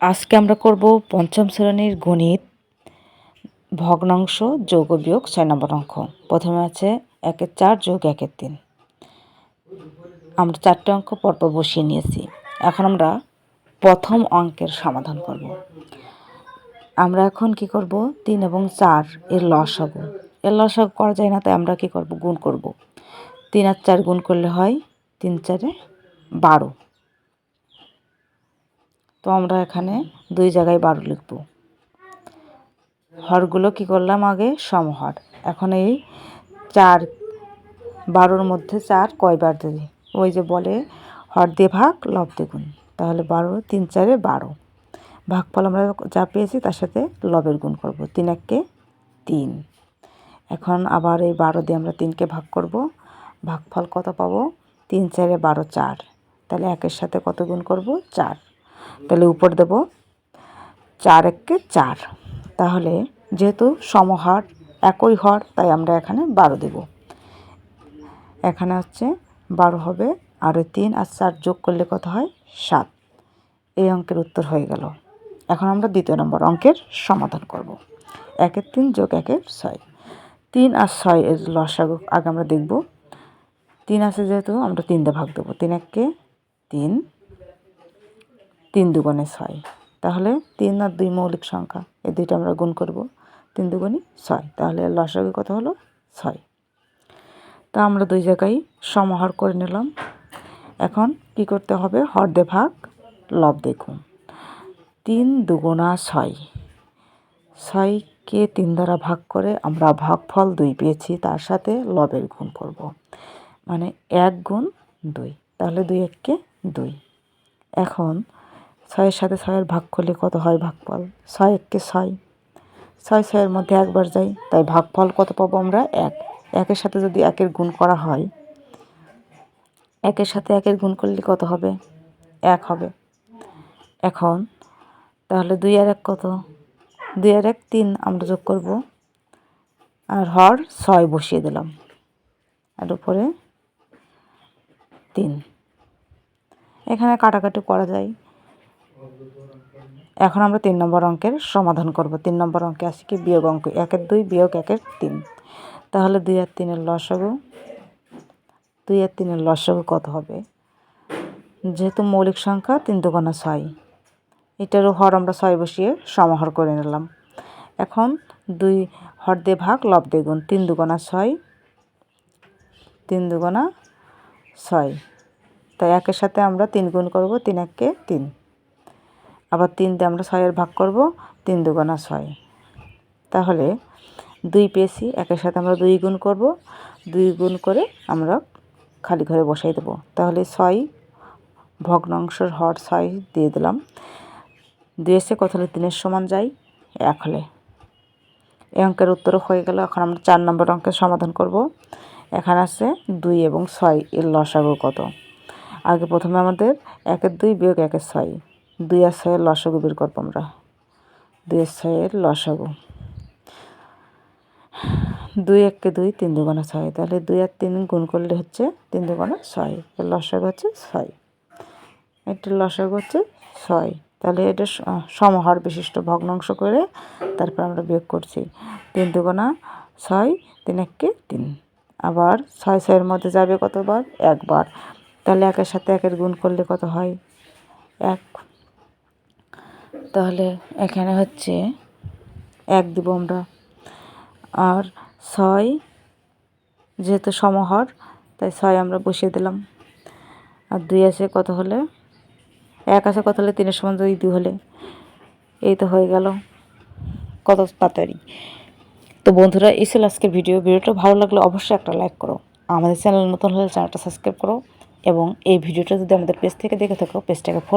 আজকে আমরা করব পঞ্চম শ্রেণির গণিত, ভগ্নাংশ, যোগ বিয়োগ ছয় নম্বর অঙ্ক। প্রথমে আছে একের চার যোগ একের তিন। আমরা চারটে অঙ্ক পরপর বসিয়ে নিয়েছি। এখন আমরা প্রথম অঙ্কের সমাধান করব। আমরা এখন কি করব? তিন এবং চার এর লসাগু। এর লসাগু করা যায় না, তাই আমরা কি করব? গুণ করব। তিন আর চার গুণ করলে হয় তিন চারে বারো। তো আমরা এখানে দুই জায়গায় বারো লিখব। হরগুলো কি করলাম আগে? সমহর। এখন এই চার, বারোর মধ্যে চার কয়বার দিই ওই যে বলে হর দিয়ে ভাগ, লব দ্বিগুণ তাহলে বারো, তিন, চারে বারো। ভাগফল আমরা যা পেয়েছি তার সাথে লবের গুণ করব। তিন এককে তিন। এখন আবার এই বারো দিয়ে আমরা তিনকে ভাগ করব। ভাগফল কত পাবো? তিন, চারে বারো, চার। তাহলে একের সাথে কত গুণ করব? চার। তাহলে উপর দেব চার এককে চার। তাহলে যেহেতু সমহার একই হর, তাই আমরা এখানে বারো দেব। এখানে হচ্ছে বারো হবে, আর ওই তিন আর চার যোগ করলে কত হয়? সাত। এই অঙ্কের উত্তর হয়ে গেল। এখন আমরা দ্বিতীয় নম্বর অঙ্কের সমাধান করব। একের তিন যোগ একের ছয়। তিন আর ছয় এর লসাগু আগে আমরা দেখব। তিন আছে যেহেতু, আমরা তিন দিয়ে ভাগ দেবো। তিন এককে তিন তিন দুগুণে ছয়। তাহলে তিন আর দুই মৌলিক সংখ্যা, এই দুইটা আমরা গুণ করব। তিন দুগুণই ছয়। তাহলে লসাগু কত হলো? ছয়। তা আমরা দুই জায়গায় সমাহার করে নিলাম। এখন কি করতে হবে? হর্দে ভাগ লব দেখুন। তিন দুগুণা ছয়। ছয়কে তিন দ্বারা ভাগ করে আমরা ভাগফল দুই পেয়েছি, তার সাথে লবের গুণ করব। মানে এক গুণ দুই। তাহলে দুই এককে দুই। এখন ছয়ের সাথে ছয়ের ভাগ করলে কত হয় ভাগফল? ছয় এককে ছয়। ছয়, ছয়ের মধ্যে একবার যাই, তাই ভাগফল কত পাবো আমরা? এক। একের সাথে যদি একের গুণ করা হয়, একের সাথে একের গুণ করলে কত হবে? এক হবে। এখন, তাহলে দুই আর এক কত? দুই আর এক, তিন আমরা যোগ করব। আর হর ছয় বসিয়ে দিলাম। আর উপরে তিন। এখানে কাটাকাটি করা যায়। এখন আমরা তিন নম্বর অঙ্কের সমাধান করব। তিন নম্বর অঙ্কে আসি কি? বিয়োগ অঙ্ক। একের দুই, বিয়োগ একের তিন। তাহলে দুই আর তিনের লসাগু, দুই আর তিনের লসাগু কত হবে? যেহেতু মৌলিক সংখ্যা তিন দুগুণা ছয়, এটারও হর আমরা ছয় বসিয়ে সমাহার করে নিলাম। এখন দুই হর দিয়ে ভাগ, লব দিয়ে গুণ। তিন দুগুণা ছয়, তিন দুগুণা ছয়। তাই একের সাথে আমরা তিন গুণ করব, তিন এককে তিন। আবার তিন দিয়ে আমরা ছয়ের ভাগ করব, তিন দুগুণা ছয়। তাহলে দুই পেয়েছি, একের সাথে আমরা দুই গুণ করব, দুই গুণ করে আমরা খালি ঘরে বসাই দেবো। তাহলে ছয় ভগ্নাংশের হর ছয় দিয়ে দিলাম। দুই এসে কত হলে তিনের সমান যাই এক হলে। এই অঙ্কের উত্তরও হয়ে গেল, এখন আমরা চার নম্বর অঙ্কের সমাধান করব। এখানে আছে দুই এবং ছয়, এর লসাগু কত? আগে প্রথমে আমাদের একের দুই বিয়োগ একের ছয়। দুই আর ছয়ের লসাগু বের করব আমরা। দুই আর ছয়ের লসাগু। দুই এককে দুই তিন দুগুণা ছয়। তাহলে দুই আর তিন গুণ করলে হচ্ছে তিন দুগুণা ছয়। এর লসাগু হচ্ছে ছয়। এটার লসাগু হচ্ছে ছয়। তাহলে এটা সমহার বিশিষ্ট ভগ্নাংশ করে তারপর আমরা বিয়োগ করছি। তিন দুগুণা ছয়, তিন এককে তিন। আবার ছয় ছয়ের মধ্যে যাবে কতবার? একবার। তাহলে একের সাথে একের গুণ করলে কত হয়? এক। তাহলে এখানে হচ্ছে এক দিব আমরা। আর ছয় যেহেতু সমহর, তাই ছয় আমরা বসিয়ে দিলাম। আর দুই আছে কত হলে? এক আছে কত হলে? তিনের সমান দুই দুই হলে। এই তো হয়ে গেল। কত তাড়াতাড়ি তো বন্ধুরা, এই ছিল আজকের ভিডিও। ভিডিওটা ভালো লাগলে অবশ্যই একটা লাইক করো। আমাদের চ্যানেল নতুন হলে চ্যানেলটা সাবস্ক্রাইব করো। এবং এই ভিডিওটা যদি আমাদের পেজ থেকে দেখে থাকো, পেজটাকে ফলো